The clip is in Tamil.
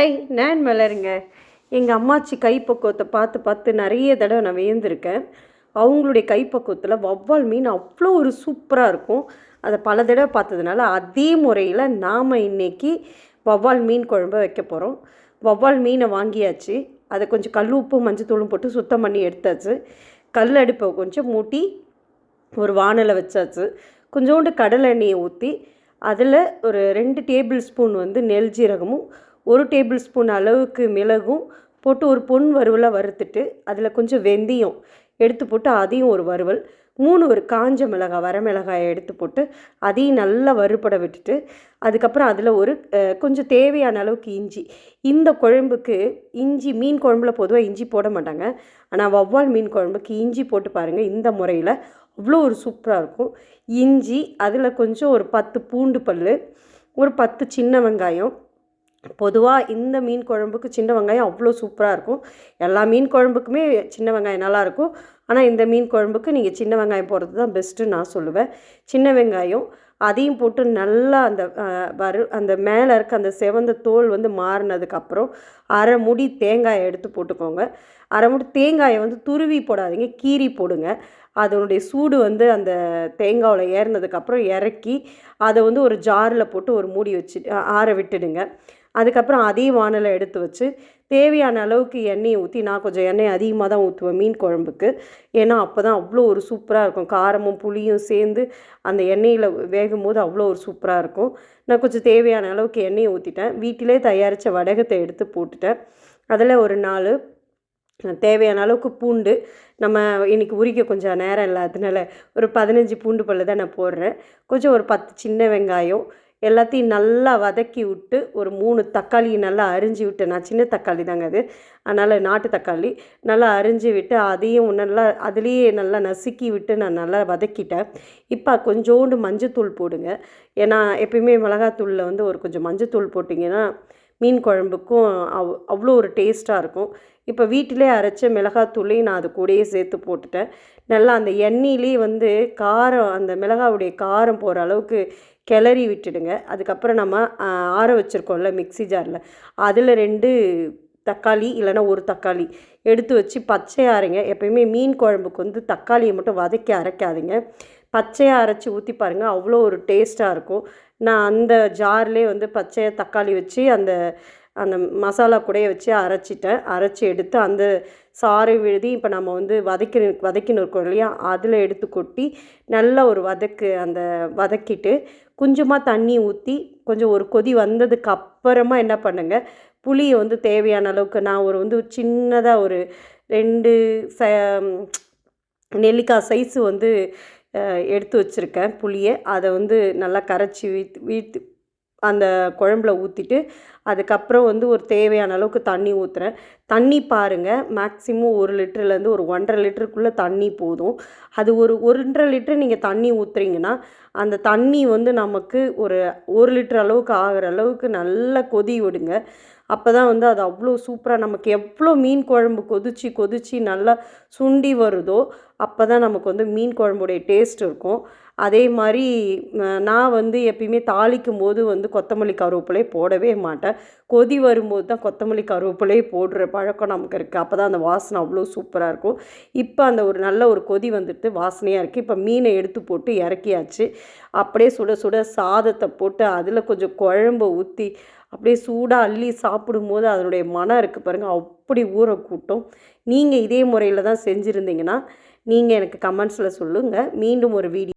ஹாய் நான் மலருங்க. எங்கள் அம்மாச்சி கைப்பக்குவத்தை பார்த்து பார்த்து நிறைய தடவை நான் வியந்திருக்கேன். அவங்களுடைய கைப்பக்குவத்தில் வவ்வால் மீன் அவ்வளோ ஒரு சூப்பராக இருக்கும். அதை பல தடவை பார்த்ததுனால அதே முறையில் நாம் இன்னைக்கு வவ்வால் மீன் குழம்பு வைக்க போகிறோம் வவ்வால் மீனை வாங்கியாச்சு. அதை கொஞ்சம் கல் உப்பு மஞ்சத்தூளும் போட்டு சுத்தம் பண்ணி எடுத்தாச்சு. கல் அடுப்பை கொஞ்சம் மூட்டி ஒரு வானலை வச்சாச்சு. கொஞ்சோண்டு கடலை எண்ணெயை ஊற்றி அதில் ஒரு ரெண்டு டேபிள் ஸ்பூன் வந்து நெல் ஜீரகமும் ஒரு டேபிள் ஸ்பூன் அளவுக்கு மிளகும் போட்டு ஒரு பொன் வறுவலாக வறுத்துட்டு அதில் கொஞ்சம் வெந்தயம் எடுத்து போட்டு அதையும் ஒரு வறுவல் மூணு ஒரு காஞ்ச மிளகாய் வரமிளகாயை எடுத்து போட்டு அதையும் நல்லா வறுபட விட்டுட்டு அதுக்கப்புறம் அதில் ஒரு கொஞ்சம் தேவையான அளவுக்கு இஞ்சி. இந்த குழம்புக்கு இஞ்சி மீன் குழம்புல பொதுவாக இஞ்சி போட மாட்டாங்க. ஆனால் வவ்வால் மீன் குழம்புக்கு இஞ்சி போட்டு பாருங்கள் இந்த முறையில் அவ்வளோ ஒரு சூப்பராக இருக்கும். இஞ்சி அதில் கொஞ்சம் ஒரு பத்து பூண்டு பல் ஒரு பத்து சின்ன வெங்காயம் பொதுவாக இந்த மீன் குழம்புக்கு சின்ன வெங்காயம் அவ்வளோ சூப்பராக இருக்கும். எல்லா மீன் குழம்புக்குமே சின்ன வெங்காயம் நல்லாயிருக்கும் ஆனால் இந்த மீன் குழம்புக்கு நீங்கள் சின்ன வெங்காயம் போடுறது தான் பெஸ்ட்டு நான் சொல்லுவேன். சின்ன வெங்காயம் அதையும் போட்டு நல்லா அந்த வரு வறு அந்த மேலே இருக்க அந்த செவந்த தோல் வந்து மாறினதுக்கப்புறம் அரை முடி தேங்காயை எடுத்து போட்டுக்கோங்க. அரை முடி தேங்காயை வந்து துருவி போடாதீங்க கீறி போடுங்க. அதனுடைய சூடு வந்து அந்த தேங்காவில் ஏறினதுக்கப்புறம் இறக்கி அதை வந்து ஒரு ஜாரில் போட்டு ஒரு மூடி வச்சு ஆற விட்டுடுங்க. அதுக்கப்புறம் அதே வானலை எடுத்து வச்சு தேவையான அளவுக்கு எண்ணெயை ஊற்றி நான் கொஞ்சம் எண்ணெய் அதிகமாக தான் ஊற்றுவேன் மீன் குழம்புக்கு. ஏன்னா அப்போ தான் அவ்வளோ ஒரு சூப்பராக இருக்கும். காரமும் புளியும் சேர்ந்து அந்த எண்ணெயில் வேகும் போது அவ்வளோ ஒரு சூப்பராக இருக்கும். நான் கொஞ்சம் தேவையான அளவுக்கு எண்ணெயை ஊற்றிட்டேன் வீட்டிலே தயாரித்த வடகத்தை எடுத்து போட்டுட்டேன். அதில் ஒரு நாலு தேவையான அளவுக்கு பூண்டு. நம்ம இன்றைக்கி உரிக்க கொஞ்சம் நேரம் இல்லை ஒரு பதினஞ்சு பூண்டு பல்லு தான் நான் போடுறேன். கொஞ்சம் ஒரு பத்து சின்ன வெங்காயம் எல்லாத்தையும் நல்லா வதக்கி விட்டு ஒரு மூணு தக்காளி நல்லா அரிஞ்சு விட்டு நான் சின்ன தக்காளி தாங்க அது. அதனால் நாட்டு தக்காளி நல்லா அரிஞ்சு விட்டு அதையும் நல்லா அதுலேயே நல்லா நசுக்கி விட்டு நான் நல்லா வதக்கிட்டேன். இப்போ கொஞ்சோண்டு மஞ்சத்தூள் போடுங்க. ஏன்னா எப்பயுமே மிளகாத்தூளில் வந்து ஒரு கொஞ்சம் மஞ்சத்தூள் போட்டிங்கன்னா மீன் குழம்புக்கும் அவ் அவ்வளோ ஒரு டேஸ்ட்டாக இருக்கும். இப்போ வீட்டிலே அரைச்ச மிளகாத்தூளையும் நான் அது கூடயே சேர்த்து போட்டுட்டேன். நல்லா அந்த எண்ணெயிலே வந்து காரம் அந்த மிளகாவுடைய காரம் போகிற அளவுக்கு கிளறி விட்டுடுங்க. அதுக்கப்புறம் நம்ம ஆற வச்சுருக்கோம்ல மிக்ஸி ஜாரில். அதில் ரெண்டு தக்காளி இல்லைன்னா ஒரு தக்காளி எடுத்து வச்சு பச்சையாக அரைங்க. எப்பயுமே மீன் குழம்புக்கு வந்து தக்காளியை மட்டும் வதக்கி அரைக்காதீங்க. பச்சையாக அரைச்சி ஊற்றி பாருங்கள் அவ்வளோ ஒரு டேஸ்ட்டாக இருக்கும். நான் அந்த ஜார்லேயே வந்து பச்சையாக தக்காளி வச்சு அந்த அந்த மசாலா கூடையை வச்சு அரைச்சிட்டேன். அரைச்சி எடுத்து அந்த சாறு விழுதி இப்போ நம்ம வந்து வதக்கி வதக்கின்னு இருக்கோம் இல்லையா? அதில் எடுத்து கொட்டி நல்ல ஒரு வதக்கு அந்த வதக்கிட்டு கொஞ்சமாக தண்ணி ஊற்றி கொஞ்சம் ஒரு கொதி வந்ததுக்கு அப்புறமா என்ன பண்ணுங்க? புளியை வந்து தேவையான அளவுக்கு நான் ஒரு வந்து சின்னதாக ஒரு ரெண்டு ச நெல்லிக்காய் சைஸு வந்து எடுத்து வச்சுருக்கேன். புளியை. அதை வந்து நல்லா கரைச்சி வீத் வீத்து அந்த குழம்புல ஊற்றிட்டு அதுக்கப்புறம் வந்து ஒரு தேவையான அளவுக்கு தண்ணி ஊற்றுறேன் தண்ணி பாருங்கள் மேக்ஸிமம் ஒரு லிட்டர்லேருந்து ஒரு ஒன்றரை லிட்டருக்குள்ளே தண்ணி போதும். அது ஒரு ஒன்றரை லிட்டர் நீங்கள் தண்ணி ஊற்றுறீங்கன்னா அந்த தண்ணி வந்து நமக்கு ஒரு ஒரு லிட்டர் அளவுக்கு ஆகிற அளவுக்கு நல்லா கொதி விடுங்க. அப்போ தான் வந்து அது அவ்வளோ சூப்பராக நமக்கு எவ்வளோ மீன் குழம்பு கொதிச்சு கொதிச்சு நல்லா சுண்டி வருதோ அப்போ தான் நமக்கு வந்து மீன் குழம்புடைய டேஸ்ட் இருக்கும். அதே மாதிரி நான் வந்து எப்பயுமே தாளிக்கும் போது வந்து கொத்தமல்லி கருவேப்பிலை போடவே மாட்டேன். கொதி வரும்போது தான் கொத்தமல்லி கருவேப்பிலை போடுற பழக்கம் நமக்கு இருக்குது அப்போ தான் அந்த வாசனை அவ்வளோ சூப்பராக இருக்கும். இப்போ அந்த ஒரு நல்ல ஒரு கொதி வந்துட்டு வாசனையாக இருக்குது இப்போ மீனை எடுத்து போட்டு இறக்கியாச்சு. அப்படியே சுட சுட சாதத்தை போட்டு அதில் கொஞ்சம் குழம்பு ஊற்றி அப்படியே சூடாக அள்ளி சாப்பிடும்போது அதனுடைய மனம் இருக்குது பாருங்கள் அப்படி ஊற கூட்டும் நீங்கள் இதே முறையில் தான் செஞ்சுருந்தீங்கன்னா நீங்கள் எனக்கு கமெண்ட்ஸில் சொல்லுங்கள் மீண்டும் ஒரு வீடியோ